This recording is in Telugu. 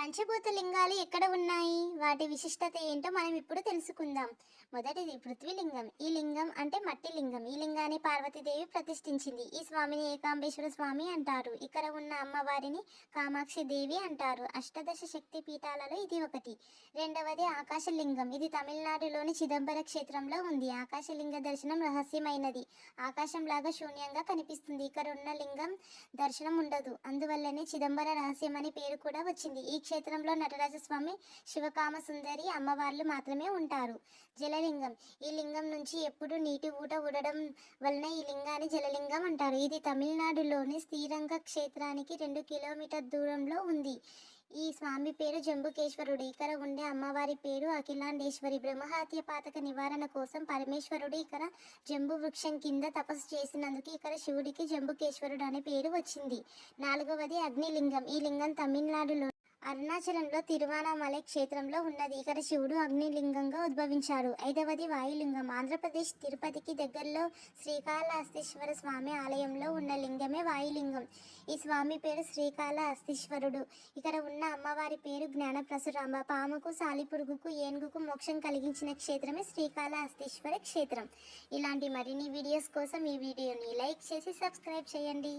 పంచభూత లింగాలు ఎక్కడ ఉన్నాయి? వాటి విశిష్టత ఏంటో మనం ఇప్పుడు తెలుసుకుందాం. మొదటిది పృథ్వీలింగం. ఈ లింగం అంటే మట్టి లింగం ఈ లింగాన్ని పార్వతీదేవి ప్రతిష్ఠించింది. ఈ స్వామిని ఏకాంబేశ్వర స్వామి అంటారు. ఇక్కడ ఉన్న అమ్మవారిని కామాక్షి దేవి అంటారు. అష్టదశ శక్తి పీఠాలలో ఇది ఒకటి. రెండవది ఆకాశలింగం. ఇది తమిళనాడులోని చిదంబర క్షేత్రంలో ఉంది. ఆకాశలింగ దర్శనం రహస్యమైనది. ఆకాశంలాగా శూన్యంగా కనిపిస్తుంది. ఇక్కడ ఉన్న లింగం దర్శనం ఉండదు అందువల్లనే చిదంబర రహస్యం అని పేరు కూడా వచ్చింది. ఈ క్షేత్రంలో నటరాజస్వామి శివకామ సుందరి అమ్మవార్లు మాత్రమే ఉంటారు. జలలింగం. ఈ లింగం నుంచి ఎప్పుడు నీటి ఊట ఉడడం వలన ఈ లింగాన్ని జలలింగం అంటారు. ఇది తమిళనాడులోని శ్రీరంగ క్షేత్రానికి రెండు కిలోమీటర్ దూరంలో ఉంది. ఈ స్వామి పేరు జంబుకేశ్వరుడు. ఇక్కడ ఉండే అమ్మవారి పేరు అఖిలాండేశ్వరి. బ్రహ్మహత్య పాతక నివారణ కోసం పరమేశ్వరుడు ఇక్కడ జంబు వృక్షం కింద తపస్సు చేసినందుకు ఇక్కడ శివుడికి జంబుకేశ్వరుడు అనే పేరు వచ్చింది. నాలుగవది అగ్నిలింగం. ఈ లింగం తమిళనాడులో అరుణాచలంలో తిరువణామలై క్షేత్రంలో ఉన్నది ఇక్కడ శివుడు అగ్నిలింగంగా ఉద్భవించారు. ఐదవది వాయులింగం. ఆంధ్రప్రదేశ్ తిరుపతికి దగ్గరలో శ్రీకాళహస్తీశ్వర స్వామి ఆలయంలో ఉన్న లింగమే వాయులింగం. ఈ స్వామి పేరు శ్రీకాళహస్తీశ్వరుడు. ఇక్కడ ఉన్న అమ్మవారి పేరు జ్ఞానప్రసురాంబ పాముకు సాలిపురుగుకు ఏనుగుకు మోక్షం కలిగించిన క్షేత్రమే శ్రీకాళహస్తీశ్వర క్షేత్రం. ఇలాంటి మరిన్ని వీడియోస్ కోసం ఈ వీడియోని లైక్ చేసి సబ్స్క్రైబ్ చేయండి.